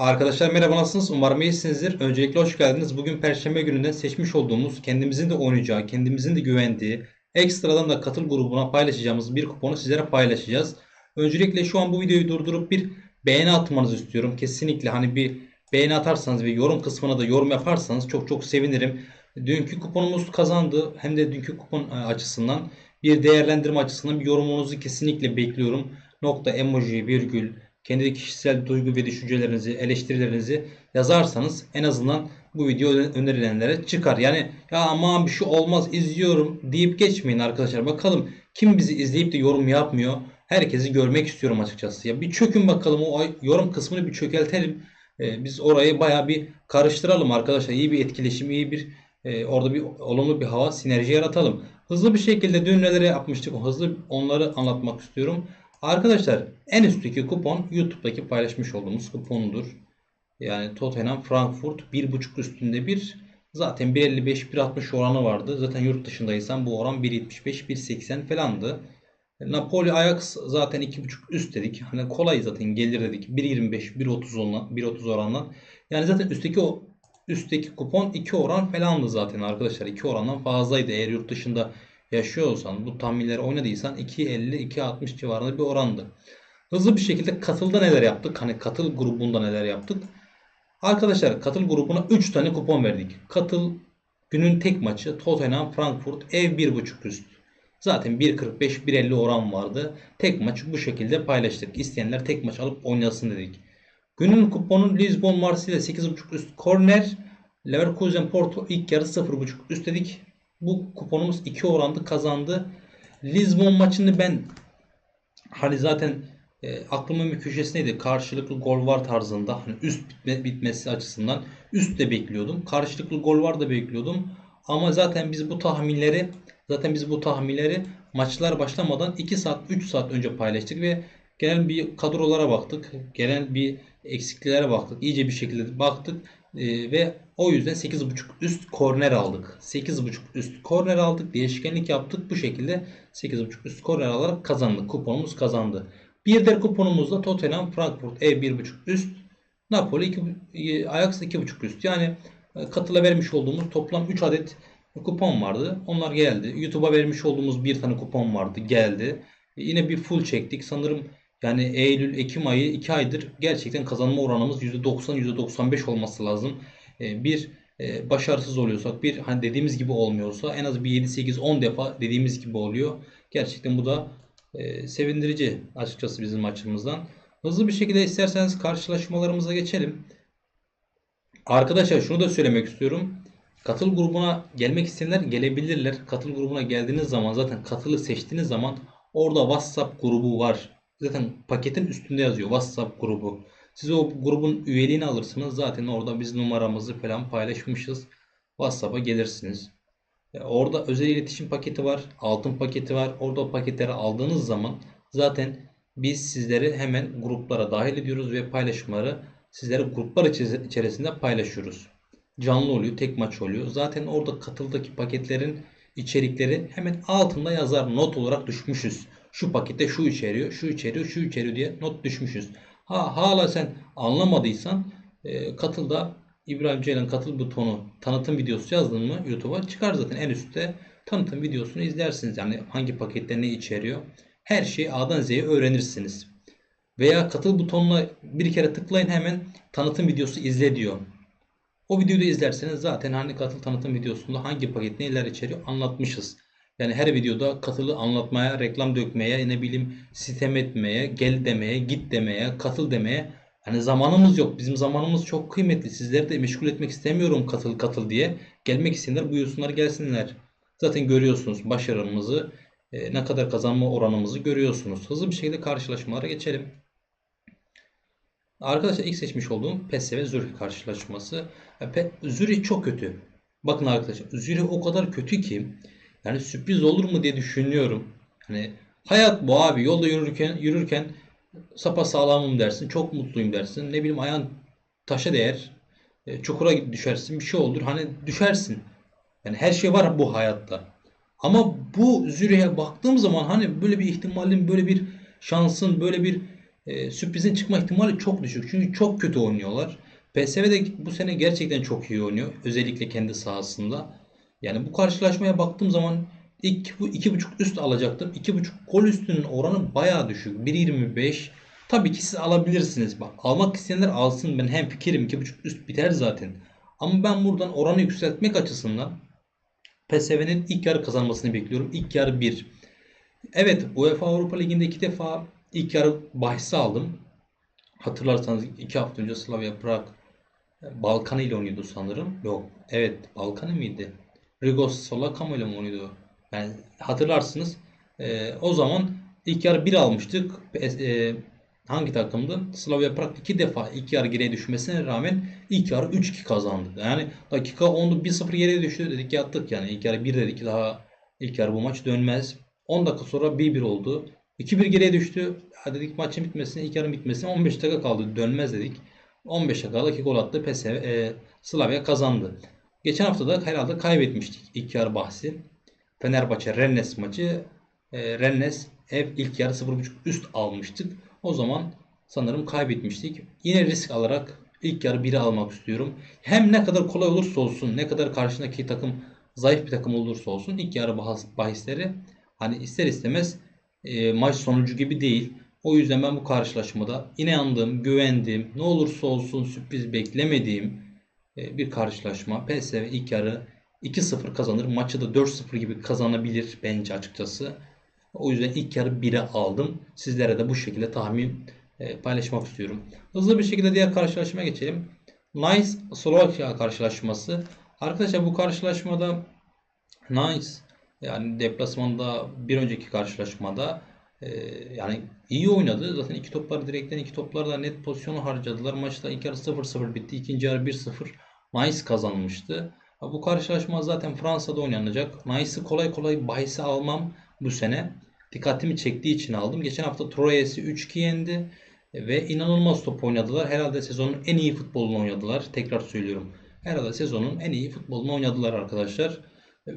Arkadaşlar merhaba nasılsınız? Umarım iyisinizdir. Öncelikle hoş geldiniz. Bugün Perşembe gününden seçmiş olduğumuz, kendimizin de oynayacağı, kendimizin de güvendiği, ekstradan da katıl grubuna paylaşacağımız bir kuponu sizlere paylaşacağız. Öncelikle şu an bu videoyu durdurup bir beğeni atmanızı istiyorum. Kesinlikle hani bir beğeni atarsanız ve yorum kısmına da yorum yaparsanız çok çok sevinirim. Dünkü kuponumuz kazandı. Hem de dünkü kupon e, açısından bir değerlendirme açısından bir yorumunuzu kesinlikle bekliyorum. Nokta, emoji, virgül, kendi kişisel duygu ve düşüncelerinizi, eleştirilerinizi yazarsanız en azından bu video önerilenlere çıkar. Yani ya aman bir şey olmaz izliyorum deyip geçmeyin arkadaşlar. Bakalım kim bizi izleyip de yorum yapmıyor. Herkesi görmek istiyorum açıkçası. Ya bir çökün bakalım o yorum kısmını bir çökeltelim. Ee, biz orayı baya bir karıştıralım arkadaşlar. İyi bir etkileşim, iyi bir e, orada bir olumlu bir hava, sinerji yaratalım. Hızlı bir şekilde dün neler yapmıştık hızlı onları anlatmak istiyorum. Arkadaşlar en üstteki kupon YouTube'daki paylaşmış olduğumuz kupondur. Yani Tottenham Frankfurt 1.5 üstünde bir zaten 1.55 1.60 oranı vardı. Zaten yurt dışındaysan bu oran 1.75 1.80 falandı. Napoli Ajax zaten 2.5 üst dedik. Hani kolay zaten gelir dedik. 1.25 1.30 oran 1.30 orandan. Yani zaten üstteki o üstteki kupon 2 oran falandı zaten arkadaşlar. 2 orandan fazlaydı eğer yurt dışında yaşıyor olsan bu tahminleri oynadıysan 2.50-2.60 civarında bir orandı. Hızlı bir şekilde katılda neler yaptık? Hani katıl grubunda neler yaptık? Arkadaşlar katıl grubuna 3 tane kupon verdik. Katıl günün tek maçı Tottenham Frankfurt ev 1.5 üst. Zaten 1.45-1.50 oran vardı. Tek maç bu şekilde paylaştık. İsteyenler tek maç alıp oynasın dedik. Günün kuponu Lisbon Marsilya 8.5 üst korner. Leverkusen Porto ilk yarı 0.5 üst dedik. Bu kuponumuz 2 orandı kazandı. Lisbon maçını ben hani zaten e, aklımın bir köşesindeydi. Karşılıklı gol var tarzında. Hani üst bitme, bitmesi açısından üst de bekliyordum. Karşılıklı gol var da bekliyordum. Ama zaten biz bu tahminleri zaten biz bu tahminleri maçlar başlamadan 2 saat 3 saat önce paylaştık ve genel bir kadrolara baktık. Genel bir eksikliklere baktık. İyice bir şekilde baktık e, ve o yüzden 8.5 üst korner aldık. 8.5 üst korner aldık. Değişkenlik yaptık. Bu şekilde 8.5 üst korner alarak kazandık. Kuponumuz kazandı. Bir de kuponumuzda Tottenham Frankfurt ev 1.5 üst. Napoli 2, Ajax 2.5 üst. Yani e, katıla vermiş olduğumuz toplam 3 adet kupon vardı. Onlar geldi. YouTube'a vermiş olduğumuz bir tane kupon vardı. Geldi. E, yine bir full çektik. Sanırım yani Eylül, Ekim ayı 2 aydır gerçekten kazanma oranımız %90, %95 olması lazım. E, bir e, başarısız oluyorsak, bir hani dediğimiz gibi olmuyorsa en az bir 7, 8, 10 defa dediğimiz gibi oluyor. Gerçekten bu da e, sevindirici açıkçası bizim açımızdan. Hızlı bir şekilde isterseniz karşılaşmalarımıza geçelim. Arkadaşlar şunu da söylemek istiyorum. Katıl grubuna gelmek isteyenler gelebilirler. Katıl grubuna geldiğiniz zaman zaten katılı seçtiğiniz zaman orada WhatsApp grubu var. Zaten paketin üstünde yazıyor WhatsApp grubu. Siz o grubun üyeliğini alırsınız. Zaten orada biz numaramızı falan paylaşmışız. WhatsApp'a gelirsiniz. E, orada özel iletişim paketi var. Altın paketi var. Orada paketleri aldığınız zaman zaten biz sizleri hemen gruplara dahil ediyoruz ve paylaşımları sizlere gruplar içerisinde paylaşıyoruz. Canlı oluyor, tek maç oluyor. Zaten orada katıldaki paketlerin içerikleri hemen altında yazar not olarak düşmüşüz şu pakette şu içeriyor, şu içeriyor, şu içeriyor diye not düşmüşüz. Ha, hala sen anlamadıysan e, katılda İbrahim Ceylan katıl butonu tanıtım videosu yazdın mı YouTube'a çıkar zaten en üstte tanıtım videosunu izlersiniz. Yani hangi pakette ne içeriyor. Her şeyi A'dan Z'ye öğrenirsiniz. Veya katıl butonuna bir kere tıklayın hemen tanıtım videosu izle diyor. O videoyu da izlerseniz zaten hani katıl tanıtım videosunda hangi paket neler içeriyor anlatmışız. Yani her videoda katılı anlatmaya, reklam dökmeye, ne bileyim sitem etmeye, gel demeye, git demeye, katıl demeye. Yani zamanımız yok. Bizim zamanımız çok kıymetli. Sizleri de meşgul etmek istemiyorum katıl katıl diye. Gelmek isteyenler buyursunlar gelsinler. Zaten görüyorsunuz başarımızı, e, ne kadar kazanma oranımızı görüyorsunuz. Hızlı bir şekilde karşılaşmalara geçelim. Arkadaşlar ilk seçmiş olduğum PSV Zürih karşılaşması. Zürih çok kötü. Bakın arkadaşlar Zürih o kadar kötü ki yani sürpriz olur mu diye düşünüyorum. Hani hayat bu abi. Yolda yürürken yürürken sapa sağlamım dersin. Çok mutluyum dersin. Ne bileyim ayağın taşa değer. E, çukura düşersin. Bir şey olur. Hani düşersin. Yani her şey var bu hayatta. Ama bu Zürih'e baktığım zaman hani böyle bir ihtimalin, böyle bir şansın, böyle bir e, sürprizin çıkma ihtimali çok düşük. Çünkü çok kötü oynuyorlar. PSV de bu sene gerçekten çok iyi oynuyor. Özellikle kendi sahasında. Yani bu karşılaşmaya baktığım zaman ilk bu 2.5 üst alacaktım. 2.5 gol üstünün oranı bayağı düşük. 1.25 Tabii ki siz alabilirsiniz. Bak almak isteyenler alsın. Ben hem fikirim 2.5 üst biter zaten. Ama ben buradan oranı yükseltmek açısından PSV'nin ilk yarı kazanmasını bekliyorum. İlk yarı 1. Evet UEFA Avrupa Ligi'nde iki defa ilk yarı bahsi aldım. Hatırlarsanız iki hafta önce Slavia Prag Balkanı ile oynuyordu sanırım. Yok. Evet. Balkanı mıydı? Rigos Solakamo ile mi oynuyordu? Yani hatırlarsınız. Ee, o zaman ilk yarı 1 almıştık. E, hangi takımdı? Slavia Prag iki defa ilk yarı geriye düşmesine rağmen ilk yarı 3-2 kazandı. Yani dakika 10'da 1-0 geriye düştü dedik yattık yani. İlk yarı 1 dedik daha ilk yarı bu maç dönmez. 10 dakika sonra 1-1 oldu. 2-1 geriye düştü. Hadi dedik maçın bitmesine, ilk yarının bitmesine 15 dakika kaldı. Dönmez dedik. 15 dakikada 2 gol attı. PSV e, Slavia kazandı. Geçen hafta da herhalde kaybetmiştik ilk yarı bahsi. Fenerbahçe Rennes maçı. E, Rennes ev ilk yarı 0.5 üst almıştık. O zaman sanırım kaybetmiştik. Yine risk alarak ilk yarı 1'i almak istiyorum. Hem ne kadar kolay olursa olsun, ne kadar karşındaki takım zayıf bir takım olursa olsun ilk yarı bahisleri hani ister istemez e, maç sonucu gibi değil. O yüzden ben bu karşılaşmada inandığım, güvendiğim, ne olursa olsun sürpriz beklemediğim bir karşılaşma. PSV ilk yarı 2-0 kazanır. Maçı da 4-0 gibi kazanabilir bence açıkçası. O yüzden ilk yarı 1'e aldım. Sizlere de bu şekilde tahmin e, paylaşmak istiyorum. Hızlı bir şekilde diğer karşılaşmaya geçelim. Nice Slovakya karşılaşması. Arkadaşlar bu karşılaşmada Nice yani deplasmanda bir önceki karşılaşmada e, yani iyi oynadı. Zaten iki toplar direkten iki toplar da net pozisyonu harcadılar. Maçta ilk yarı 0-0 bitti. ikinci yarı 1-0 Nice kazanmıştı. Bu karşılaşma zaten Fransa'da oynanacak. Nice'ı kolay kolay bahise almam bu sene. Dikkatimi çektiği için aldım. Geçen hafta Troyes'i 3-2 yendi. Ve inanılmaz top oynadılar. Herhalde sezonun en iyi futbolunu oynadılar. Tekrar söylüyorum. Herhalde sezonun en iyi futbolunu oynadılar arkadaşlar.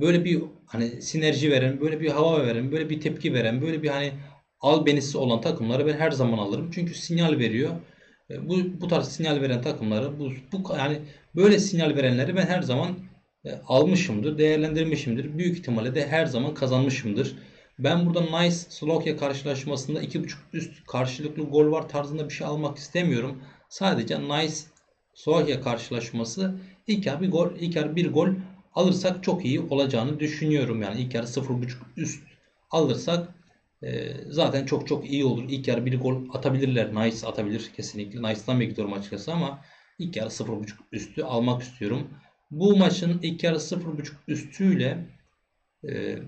Böyle bir hani sinerji veren, böyle bir hava veren, böyle bir tepki veren, böyle bir hani albenisi olan takımları ben her zaman alırım. Çünkü sinyal veriyor. Bu bu tarz sinyal veren takımları bu, bu yani böyle sinyal verenleri ben her zaman e, almışımdır, değerlendirmişimdir. Büyük ihtimalle de her zaman kazanmışımdır. Ben burada Nice Slovakya karşılaşmasında 2.5 üst karşılıklı gol var tarzında bir şey almak istemiyorum. Sadece Nice Slovakya karşılaşması ilk yarı bir gol, ilk yarı bir gol alırsak çok iyi olacağını düşünüyorum. Yani ilk yarı 0.5 üst alırsak e, zaten çok çok iyi olur. İlk yarı bir gol atabilirler. Nice atabilir kesinlikle. Nice'dan bekliyorum açıkçası ama ilk yarı 0.5 üstü almak istiyorum. Bu maçın ilk yarı 0.5 üstüyle e,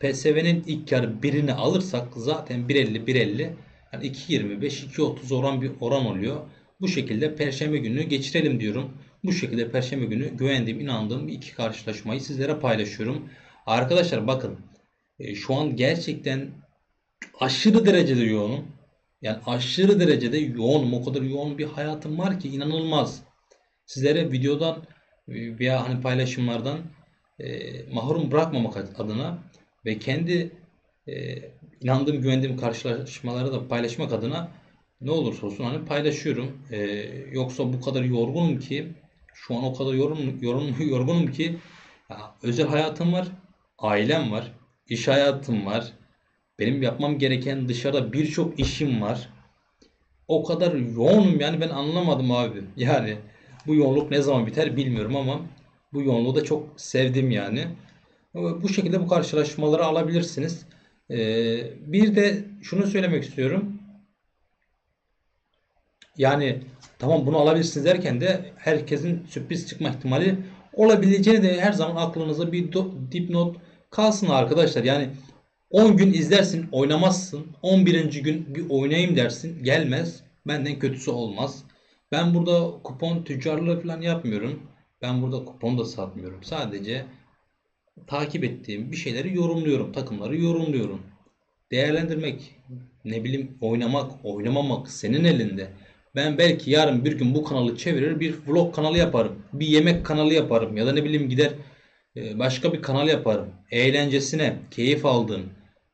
PSV'nin ilk yarı birini alırsak zaten 1.50 1.50 yani 2.25 2.30 oran bir oran oluyor. Bu şekilde perşembe günü geçirelim diyorum. Bu şekilde perşembe günü güvendiğim, inandığım iki karşılaşmayı sizlere paylaşıyorum. Arkadaşlar bakın e, şu an gerçekten aşırı derecede yoğunum. Yani aşırı derecede yoğunum. O kadar yoğun bir hayatım var ki inanılmaz. Sizlere videodan e, veya hani paylaşımlardan e, mahrum bırakmamak adına ve kendi inandığım, güvendiğim karşılaşmaları da paylaşmak adına ne olursa olsun hani paylaşıyorum. E, yoksa bu kadar yorgunum ki şu an o kadar yorgun, yorgun, yorgunum ki ya, özel hayatım var, ailem var, iş hayatım var. Benim yapmam gereken dışarıda birçok işim var. O kadar yoğunum yani ben anlamadım abi. Yani bu yoğunluk ne zaman biter bilmiyorum ama bu yoğunluğu da çok sevdim yani. Bu şekilde bu karşılaşmaları alabilirsiniz. Ee, bir de şunu söylemek istiyorum. Yani tamam bunu alabilirsiniz derken de herkesin sürpriz çıkma ihtimali olabileceğini de her zaman aklınıza bir dipnot kalsın arkadaşlar. Yani 10 gün izlersin oynamazsın. 11. gün bir oynayayım dersin gelmez. Benden kötüsü olmaz. Ben burada kupon tüccarlığı falan yapmıyorum. Ben burada kupon da satmıyorum. Sadece takip ettiğim bir şeyleri yorumluyorum. Takımları yorumluyorum. Değerlendirmek, ne bileyim oynamak, oynamamak senin elinde. Ben belki yarın bir gün bu kanalı çevirir bir vlog kanalı yaparım. Bir yemek kanalı yaparım ya da ne bileyim gider e, başka bir kanal yaparım. Eğlencesine, keyif aldığım,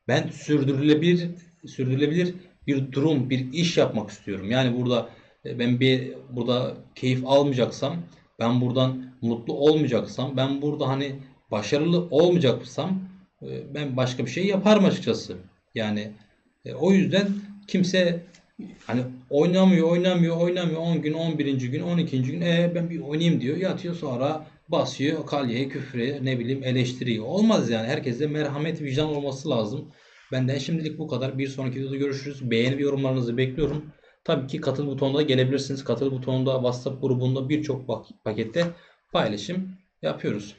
ben sürdürülebilir sürdürülebilir bir durum, bir iş yapmak istiyorum. Yani burada e, ben bir burada keyif almayacaksam, ben buradan mutlu olmayacaksam, ben burada hani başarılı olmayacaksam e, ben başka bir şey yaparım açıkçası. Yani o yüzden kimse hani oynamıyor, oynamıyor, oynamıyor 10 gün, 11. gün, 12. gün e ben bir oynayayım diyor. Yatıyor sonra basıyor kalyeye, küfre, ne bileyim eleştiriyor. Olmaz yani. Herkeste merhamet, vicdan olması lazım. Benden şimdilik bu kadar. Bir sonraki videoda görüşürüz. Beğeni ve yorumlarınızı bekliyorum. Tabii ki katıl butonuna gelebilirsiniz. Katıl butonunda WhatsApp grubunda birçok pakette paylaşım yapıyoruz.